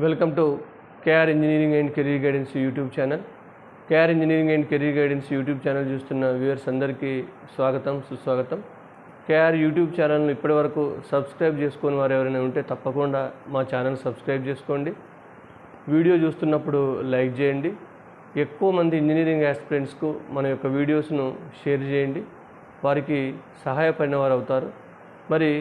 Welcome to KR engineering and career guidance YouTube channel. KR engineering and career guidance YouTube channel చూస్తున్న viewers అందరికీ స్వాగతం సుస్వాగతం. KR YouTube ఛానల్ను ఇప్పటివరకు subscribe చేసుకుని వారు ఎవరైనా ఉంటే తప్పకుండా మా ఛానల్ సబ్స్క్రైబ్ చేసుకోండి. వీడియో చూస్తున్నప్పుడు లైక్ చేయండి. ఎక్కువ మంది ఇంజనీరింగ్ ఆస్పిరెంట్స్కు మన యొక్క వీడియోస్ను షేర్ చేయండి. వారికి సహాయపడిన వారు అవుతారు. మరి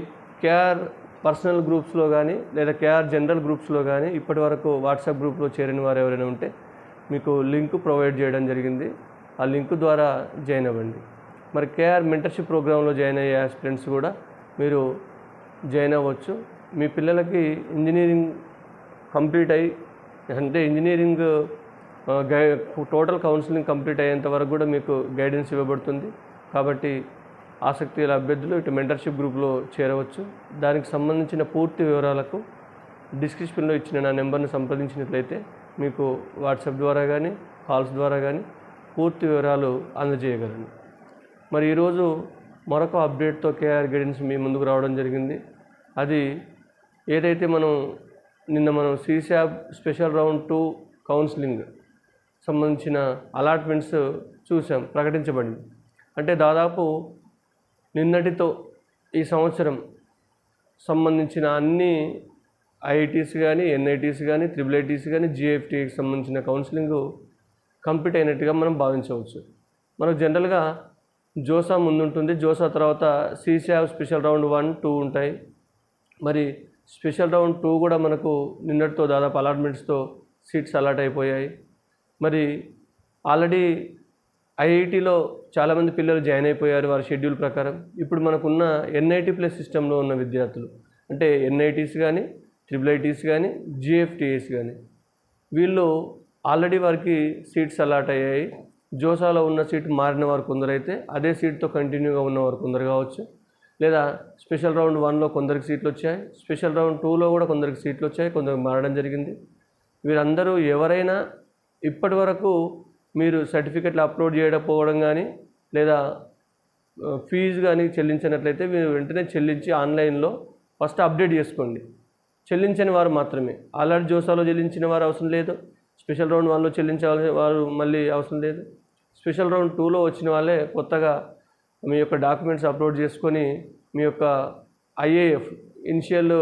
కేఆర్ పర్సనల్ గ్రూప్స్లో కానీ లేదా కేఆర్ జనరల్ గ్రూప్స్లో కానీ ఇప్పటి వరకు వాట్సాప్ గ్రూప్లో చేరిన వారు ఎవరైనా ఉంటే మీకు లింక్ ప్రొవైడ్ చేయడం జరిగింది. ఆ లింక్ ద్వారా జాయిన్ అవ్వండి. మరి కేఆర్ మెంటర్షిప్ ప్రోగ్రాంలో జాయిన్ అయ్యే ఆస్పిరెంట్స్ కూడా మీరు జాయిన్ అవ్వచ్చు. మీ పిల్లలకి ఇంజనీరింగ్ కంప్లీట్ అయ్యి అంటే ఇంజనీరింగ్ గై టోటల్ కౌన్సిలింగ్ కంప్లీట్ అయ్యేంత వరకు కూడా మీకు గైడెన్స్ ఇవ్వబడుతుంది. కాబట్టి ఆసక్తి గల అభ్యర్థులు ఇటు మెంటర్షిప్ గ్రూప్లో చేరవచ్చు. దానికి సంబంధించిన పూర్తి వివరాలకు డిస్క్రిప్షన్లో ఇచ్చిన నా నెంబర్ను సంప్రదించినట్లయితే మీకు వాట్సాప్ ద్వారా కానీ కాల్స్ ద్వారా కానీ పూర్తి వివరాలు అందజేయగలను. మరి ఈరోజు మరొక అప్డేట్తో కేఆర్ గైడెన్స్ మీ ముందుకు రావడం జరిగింది. అది ఏదైతే మనం నిన్న మనం CSAB special round two counselling సంబంధించిన అలాట్మెంట్స్ చూసాం ప్రకటించబడింది. అంటే దాదాపు నిన్నటితో ఈ సంవత్సరం సంబంధించిన అన్ని ఐఐటీస్ కానీ ఎన్ఐటీస్ కానీ త్రిబుల్ ఐటీస్ కానీ జిఎఫ్టీకి సంబంధించిన కౌన్సిలింగ్ కంప్లీట్ అయినట్టుగా మనం భావించవచ్చు. మనకు జనరల్గా జోసా ముందుంటుంది. జోసా తర్వాత CSAB special round one two ఉంటాయి. మరి స్పెషల్ రౌండ్ టూ కూడా మనకు నిన్నటితో దాదాపు అలాట్మెంట్స్తో సీట్స్ అలాట్ అయిపోయాయి. మరి ఆల్రెడీ ఐఐటిలో చాలామంది పిల్లలు జాయిన్ అయిపోయారు వారి షెడ్యూల్ ప్రకారం. ఇప్పుడు మనకున్న ఎన్ఐటి ప్లస్ సిస్టంలో ఉన్న విద్యార్థులు అంటే ఎన్ఐటీస్ కానీ ట్రిపుల్ ఐటీస్ కానీ జిఎఫ్టిఎస్ కానీ వీళ్ళు ఆల్రెడీ వారికి సీట్స్ అలాట్ అయ్యాయి. జోసాలో ఉన్న సీట్ మారిన వారు కొందరైతే అదే సీట్తో కంటిన్యూగా ఉన్న వారు కొందరు కావచ్చు. లేదా స్పెషల్ రౌండ్ వన్లో కొందరికి సీట్లు వచ్చాయి స్పెషల్ రౌండ్ టూలో కూడా కొందరికి సీట్లు వచ్చాయి కొందరికి మారడం జరిగింది. వీరందరూ ఎవరైనా ఇప్పటి వరకు మీరు సర్టిఫికెట్లు అప్లోడ్ చేయకపోవడం కానీ లేదా ఫీజు కానీ చెల్లించినట్లయితే మీరు వెంటనే చెల్లించి ఆన్లైన్లో ఫస్ట్ అప్డేట్ చేసుకోండి. చెల్లించని వారు మాత్రమే. అలర్ట్ జోసాలో చెల్లించిన వారు అవసరం లేదు. స్పెషల్ రౌండ్ వన్లో చెల్లించాల్సిన వారు మళ్ళీ అవసరం లేదు. స్పెషల్ రౌండ్ టూలో వచ్చిన వాళ్ళే కొత్తగా మీ యొక్క డాక్యుమెంట్స్ అప్లోడ్ చేసుకొని మీ యొక్క ఐఏఎఫ్ ఇనిషియల్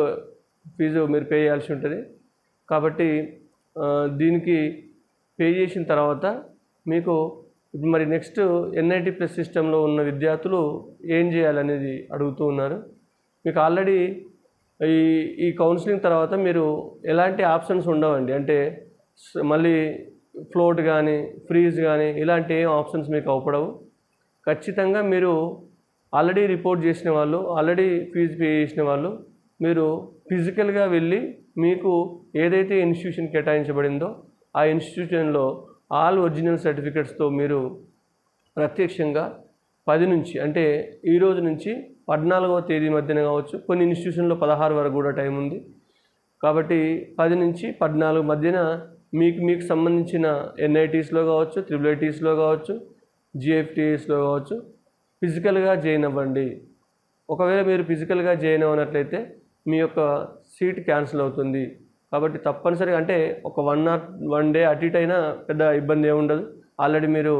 ఫీజు మీరు పే చేయాల్సి ఉంటుంది. కాబట్టి దీనికి పే చేసిన తర్వాత మీకు మరి నెక్స్ట్ ఎన్ఐటి ప్లస్ సిస్టంలో ఉన్న విద్యార్థులు ఏం చేయాలనేది అడుగుతూ ఉన్నారు. మీకు ఆల్రెడీ ఈ ఈ కౌన్సిలింగ్ తర్వాత మీరు ఎలాంటి ఆప్షన్స్ ఉండవండి? అంటే మళ్ళీ ఫ్లోట్ కానీ ఫ్రీజ్ కానీ ఇలాంటి ఏం ఆప్షన్స్ మీకు అవపడవు. ఖచ్చితంగా మీరు ఆల్రెడీ రిపోర్ట్ చేసిన వాళ్ళు ఆల్రెడీ ఫీజు పే చేసిన వాళ్ళు మీరు ఫిజికల్గా వెళ్ళి మీకు ఏదైతే ఇన్స్టిట్యూషన్ కేటాయించబడిందో ఆ ఇన్స్టిట్యూషన్లో ఆల్ ఒరిజినల్ సర్టిఫికెట్స్తో మీరు ప్రత్యక్షంగా పది నుంచి అంటే ఈ రోజు నుంచి పద్నాలుగవ తేదీ మధ్యన కావచ్చు కొన్ని ఇన్స్టిట్యూషన్లో పదహారు వరకు కూడా టైం ఉంది. కాబట్టి పది నుంచి పద్నాలుగు మధ్యన మీకు మీకు సంబంధించిన ఎన్ఐటీస్లో కావచ్చు త్రిబుల్ ఐటీస్లో కావచ్చు జిఎఫ్టీఎస్లో కావచ్చు ఫిజికల్గా జాయిన్ అవ్వండి. ఒకవేళ మీరు ఫిజికల్గా జాయిన్ అవ్వనట్లయితే మీ యొక్క సీట్ క్యాన్సిల్ అవుతుంది. కాబట్టి తప్పనిసరిగా అంటే ఒక వన్ ఆర్ వన్ డే అటు ఇటు అయినా పెద్ద ఇబ్బంది ఏముండదు ఆల్రెడీ మీరు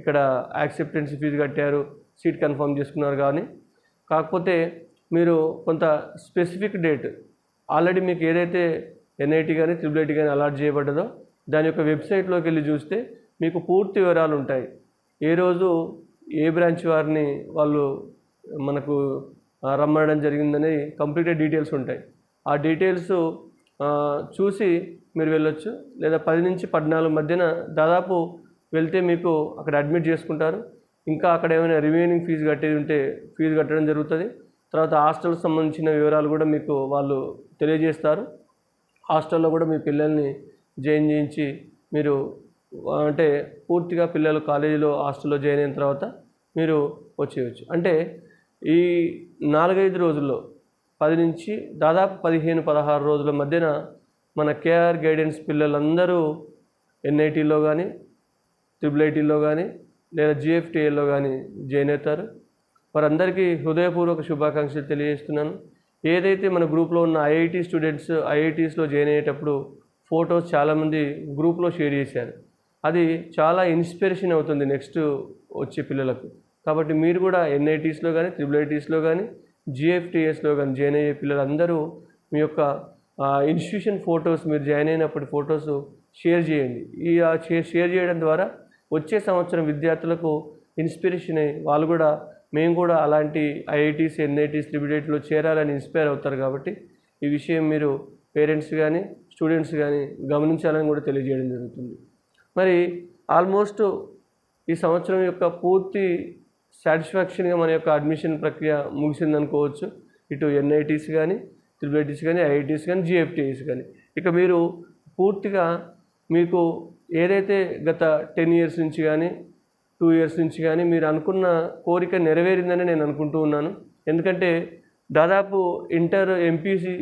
ఇక్కడ యాక్సెప్టెన్స్ ఫీజు కట్టారు సీట్ కన్ఫర్మ్ చేసుకున్నారు కానీ. కాకపోతే మీరు కొంత స్పెసిఫిక్ డేట్ ఆల్రెడీ మీకు ఏదైతే ఎన్ఐటి కానీ త్రిబుల్ ఐటీ కానీ అలాట్ చేయబడ్డదో దాని యొక్క వెబ్సైట్లోకి వెళ్ళి చూస్తే మీకు పూర్తి వివరాలు ఉంటాయి. ఏ రోజు ఏ బ్రాంచ్ వారిని వాళ్ళు మనకు రమ్మడం రమ్మనడం జరిగిందని కంప్లీటెడ్ డీటెయిల్స్ ఉంటాయి. ఆ డీటెయిల్స్ చూసి మీరు వెళ్ళొచ్చు. లేదా పది నుంచి పద్నాలుగు మధ్యన దాదాపు వెళ్తే మీకు అక్కడ అడ్మిట్ చేసుకుంటారు. ఇంకా అక్కడ ఏమైనా రిమైనింగ్ ఫీజు కట్టేది ఉంటే ఫీజు కట్టడం జరుగుతుంది. తర్వాత హాస్టల్కి సంబంధించిన వివరాలు కూడా మీకు వాళ్ళు తెలియజేస్తారు. హాస్టల్లో కూడా మీ పిల్లల్ని జాయిన్ చేయించి మీరు అంటే పూర్తిగా పిల్లలు కాలేజీలో హాస్టల్లో జాయిన్ అయిన తర్వాత మీరు వచ్చేయచ్చు. అంటే ఈ నాలుగైదు రోజుల్లో పది నుంచి దాదాపు పదిహేను పదహారు రోజుల మధ్యన మన కేఆర్ గైడెన్స్ పిల్లలందరూ ఎన్ఐటీలో కానీ ట్రిపుల్ ఐటీలో కానీ లేదా జిఎఫ్టీఏలో కానీ జాయిన్ అవుతారు. వారందరికీ హృదయపూర్వక శుభాకాంక్షలు తెలియజేస్తున్నాను. ఏదైతే మన గ్రూప్లో ఉన్న ఐఐటి స్టూడెంట్స్ ఐఐటీస్లో జాయిన్ అయ్యేటప్పుడు ఫొటోస్ చాలామంది గ్రూప్లో షేర్ చేశారు. అది చాలా ఇన్స్పిరేషన్ అవుతుంది నెక్స్ట్ వచ్చే పిల్లలకు. కాబట్టి మీరు కూడా ఎన్ఐటీస్లో కానీ త్రిబుల్ ఐటీస్లో కానీ జిఎఫ్టిఎస్లో కానీ జాయిన్ అయ్యే పిల్లలందరూ మీ యొక్క ఇన్స్టిట్యూషన్ ఫొటోస్ మీరు జాయిన్ అయినప్పటి ఫొటోస్ షేర్ చేయండి. ఈ షేర్ షేర్ చేయడం ద్వారా వచ్చే సంవత్సరం విద్యార్థులకు ఇన్స్పిరేషన్ అయ్యి వాళ్ళు కూడా మేము కూడా అలాంటి ఐఐటీస్ ఎన్ఐటీస్ త్రిబుల్ చేరాలని ఇన్స్పైర్ అవుతారు కాబట్టి ఈ విషయం మీరు పేరెంట్స్ కానీ స్టూడెంట్స్ కానీ గమనించాలని కూడా తెలియజేయడం జరుగుతుంది. మరి ఆల్మోస్ట్ ఈ సంవత్సరం యొక్క పూర్తి సాటిస్ఫాక్షన్గా మన యొక్క అడ్మిషన్ ప్రక్రియ ముగిసిందనుకోవచ్చు. ఇటు ఎన్ఐటీస్ కానీ త్రిబుల్ ఐటీస్ కానీ ఐఐటీస్ కానీ జిఎఫ్టీఎస్ కానీ ఇక మీరు పూర్తిగా మీకు ఏదైతే గత టెన్ ఇయర్స్ నుంచి కానీ టూ ఇయర్స్ నుంచి కానీ మీరు అనుకున్న కోరిక నెరవేరిందని నేను అనుకుంటూ ఉన్నాను. ఎందుకంటే దాదాపు ఇంటర్ ఎంపీసీ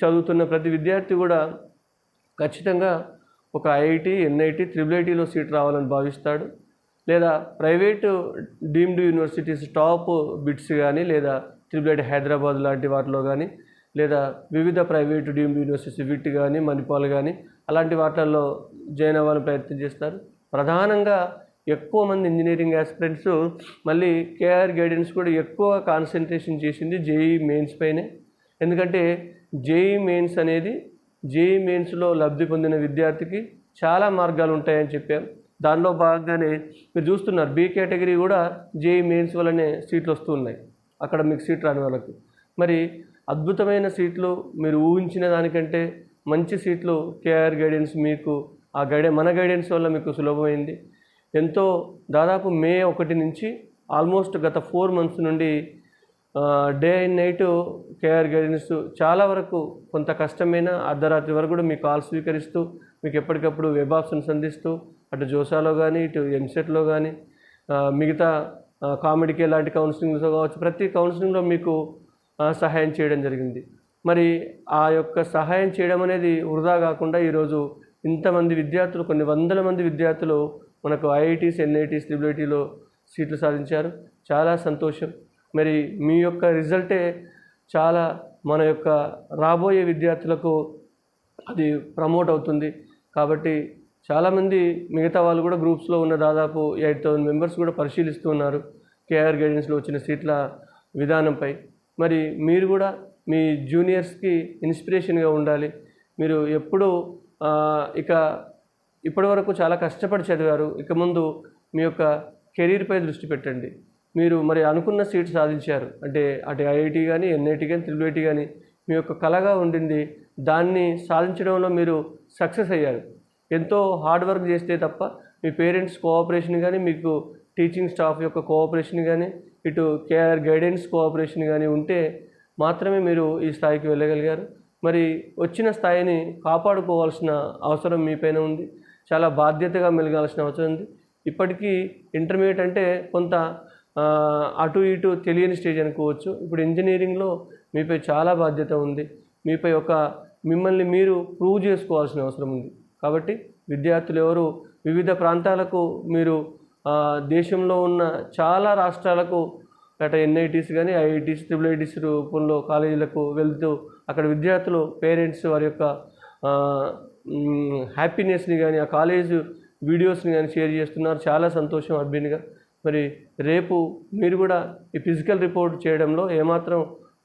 చదువుతున్న ప్రతి విద్యార్థి కూడా ఖచ్చితంగా ఒక ఐఐటి ఎన్ఐటి త్రిబుల్ ఐటీలో సీట్ రావాలని భావిస్తాడు. లేదా private deemed universities top BITS కానీ లేదా త్రిబుల్ హైదరాబాద్ లాంటి వాటిలో కానీ లేదా వివిధ ప్రైవేటు డీమ్డ్ యూనివర్సిటీస్ విట్ కానీ మణిపాల్ కానీ అలాంటి వాటిల్లో జాయిన్ అవ్వాలని ప్రయత్నం చేస్తారు. ప్రధానంగా ఎక్కువ మంది ఇంజనీరింగ్ ఆస్పిరెంట్స్ మళ్ళీ కేఆర్ గైడెన్స్ కూడా ఎక్కువ కాన్సన్ట్రేషన్ చేసింది జేఈ మెయిన్స్ పైనే. ఎందుకంటే జేఈ మెయిన్స్ అనేది జేఈ మెయిన్స్లో లబ్ధి పొందిన విద్యార్థికి చాలా మార్గాలు ఉంటాయని చెప్పారు దానిలో భాగంగానే మీరు చూస్తున్నారు బి కేటగిరీ కూడా జేఈ మెయిన్స్ వల్లనే సీట్లు వస్తూ ఉన్నాయి. అక్కడ మీకు సీట్ రాని వాళ్ళకు. మరి అద్భుతమైన సీట్లు మీరు ఊహించిన దానికంటే మంచి సీట్లు కేఆర్ గైడెన్స్ మీకు ఆ గైడె మన గైడెన్స్ వల్ల మీకు సులభమైంది. ఎంతో దాదాపు మే ఒకటి నుంచి ఆల్మోస్ట్ గత ఫోర్ మంత్స్ నుండి day and night KR guidance చాలా వరకు కొంత కష్టమైన అర్ధరాత్రి వరకు కూడా మీ కాల్ స్వీకరిస్తూ మీకు ఎప్పటికప్పుడు వెబ్ ఆప్షన్స్ అందిస్తూ అటు జోసాలో కానీ ఇటు ఎంసెట్లో కానీ మిగతా కామెడీకి లాంటి కౌన్సిలింగ్లో కావచ్చు ప్రతి కౌన్సిలింగ్లో మీకు సహాయం చేయడం జరిగింది. మరి ఆ యొక్క సహాయం చేయడం అనేది వృధా కాకుండా ఈరోజు ఇంతమంది విద్యార్థులు కొన్ని వందల మంది విద్యార్థులు మనకు ఐఐటీస్ ఎన్ఐటీస్ త్రిబుల్ సీట్లు సాధించారు. చాలా సంతోషం. మరి మీ యొక్క రిజల్టే చాలా మన యొక్క రాబోయే విద్యార్థులకు అది ప్రమోట్ అవుతుంది. కాబట్టి చాలామంది మిగతా వాళ్ళు కూడా గ్రూప్స్లో ఉన్న దాదాపు ఎయిట్ థౌసండ్ మెంబర్స్ కూడా పరిశీలిస్తున్నారు కేఆర్ గైడెన్స్లో వచ్చిన సీట్ల విధానంపై. మరి మీరు కూడా మీ జూనియర్స్కి ఇన్స్పిరేషన్గా ఉండాలి. మీరు ఎప్పుడూ ఇక ఇప్పటివరకు చాలా కష్టపడి చదివారు. ఇక ముందు మీ యొక్క కెరీర్పై దృష్టి పెట్టండి. మీరు మరి అనుకున్న సీట్ సాధించారు. అంటే అటు ఐఐటి కానీ ఎన్ఐటి కానీ త్రిబుల్ ఐటీ కానీ మీ యొక్క కళగా ఉండింది. దాన్ని సాధించడంలో మీరు సక్సెస్ అయ్యారు. ఎంతో హార్డ్ వర్క్ చేస్తే తప్ప మీ పేరెంట్స్ కోఆపరేషన్ కానీ మీకు టీచింగ్ స్టాఫ్ యొక్క కోఆపరేషన్ కానీ ఇటు కేఆర్ గైడెన్స్ కోఆపరేషన్ కానీ ఉంటే మాత్రమే మీరు ఈ స్థాయికి వెళ్ళగలిగారు. మరి వచ్చిన స్థాయిని కాపాడుకోవాల్సిన అవసరం మీపైన ఉంది. చాలా బాధ్యతగా మెలగాల్సిన అవసరం ఉంది. ఇప్పటికీ ఇంటర్మీడియట్ అంటే కొంత అటు ఇటు తెలియని స్టేజ్ అనుకోవచ్చు. ఇప్పుడు ఇంజనీరింగ్లో మీపై చాలా బాధ్యత ఉంది. మీపై ఒక మిమ్మల్ని మీరు ప్రూవ్ చేసుకోవాల్సిన అవసరం ఉంది. కాబట్టి విద్యార్థులు ఎవరు వివిధ ప్రాంతాలకు మీరు దేశంలో ఉన్న చాలా రాష్ట్రాలకు అటు ఎన్ఐటీస్ కానీ ఐఐటీస్ ట్రిపుల్ ఐటీస్ రూపంలో కాలేజీలకు వెళ్తూ అక్కడ విద్యార్థులు పేరెంట్స్ వారి యొక్క హ్యాపీనెస్ని కానీ ఆ కాలేజ్ వీడియోస్ని కానీ షేర్ చేస్తున్నారు. చాలా సంతోషం అడ్మిన్గా మరి రేపు మీరు కూడా ఈ ఫిజికల్ రిపోర్ట్ చేయడంలో ఏమాత్రం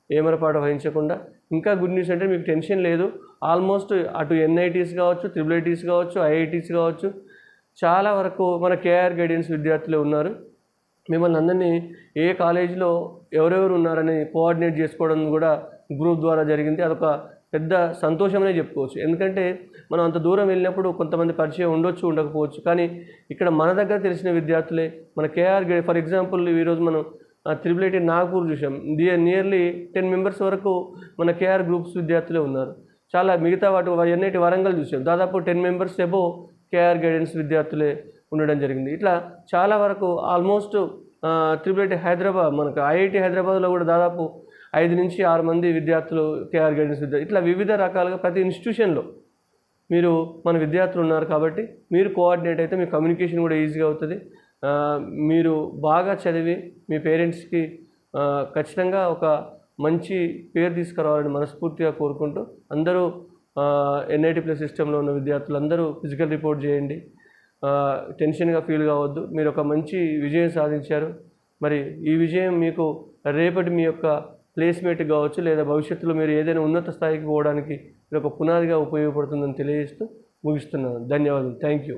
ఏమరపాటు వహించకుండా ఇంకా గుడ్ న్యూస్ అంటే మీకు టెన్షన్ లేదు. ఆల్మోస్ట్ అటు ఎన్ఐటీస్ కావచ్చు త్రిబుల్ ఐటీస్ కావచ్చు ఐఐటీస్ కావచ్చు చాలా వరకు మన కేఆర్ గైడెన్స్ విద్యార్థులే ఉన్నారు. మిమ్మల్ని అందరినీ ఏ కాలేజీలో ఎవరెవరు ఉన్నారని కోఆర్డినేట్ చేసుకోవడం కూడా గ్రూప్ ద్వారా జరిగింది. అదొక పెద్ద సంతోషమనే చెప్పుకోవచ్చు. ఎందుకంటే మనం అంత దూరం వెళ్ళినప్పుడు కొంతమంది పరిచయం ఉండొచ్చు ఉండకపోవచ్చు. కానీ ఇక్కడ మన దగ్గర తెలిసిన విద్యార్థులే మన కేఆర్ గైడ్ ఫర్ ఎగ్జాంపుల్ ఈరోజు మనం త్రిబుల్ ఐటీ నాగపూర్ చూసాం నియర్లీ టెన్ మెంబర్స్ వరకు మన కేఆర్ గ్రూప్స్ విద్యార్థులే ఉన్నారు. చాలా మిగతా వాటి ఎన్ఐటి వరంగల్ చూసాం దాదాపు ten members above KR guidance విద్యార్థులే ఉండడం జరిగింది. ఇట్లా చాలా వరకు ఆల్మోస్ట్ త్రిబుల్ ఐటీ హైదరాబాద్ మనకు ఐఐటి హైదరాబాద్లో కూడా దాదాపు ఐదు నుంచి ఆరు మంది విద్యార్థులు కేఆర్ గైడెన్స్ విద్యార్థులు ఇట్లా వివిధ రకాలుగా ప్రతి ఇన్స్టిట్యూషన్లో మీరు మన విద్యార్థులు ఉన్నారు కాబట్టి మీరు కోఆర్డినేట్ అయితే మీ కమ్యూనికేషన్ కూడా ఈజీగా అవుతుంది. మీరు బాగా చదివి మీ పేరెంట్స్కి ఖచ్చితంగా ఒక మంచి పేరు తీసుకురావాలని మనస్ఫూర్తిగా కోరుకుంటూ అందరూ ఎన్ఐటి ప్లస్ సిస్టంలో ఉన్న విద్యార్థులందరూ ఫిజికల్ రిపోర్ట్ చేయండి. టెన్షన్గా ఫీల్ కావద్దు. మీరు ఒక మంచి విజయం సాధించారు. మరి ఈ విజయం మీకు రేపటి మీ యొక్క ప్లేస్మెంట్ కావచ్చు లేదా భవిష్యత్తులో మీరు ఏదైనా ఉన్నత స్థాయికి పోవడానికి ఇది ఒక పునాదిగా ఉపయోగపడుతుందని తెలియజేస్తూ ముగిస్తున్నాను. ధన్యవాదాలు. Thank you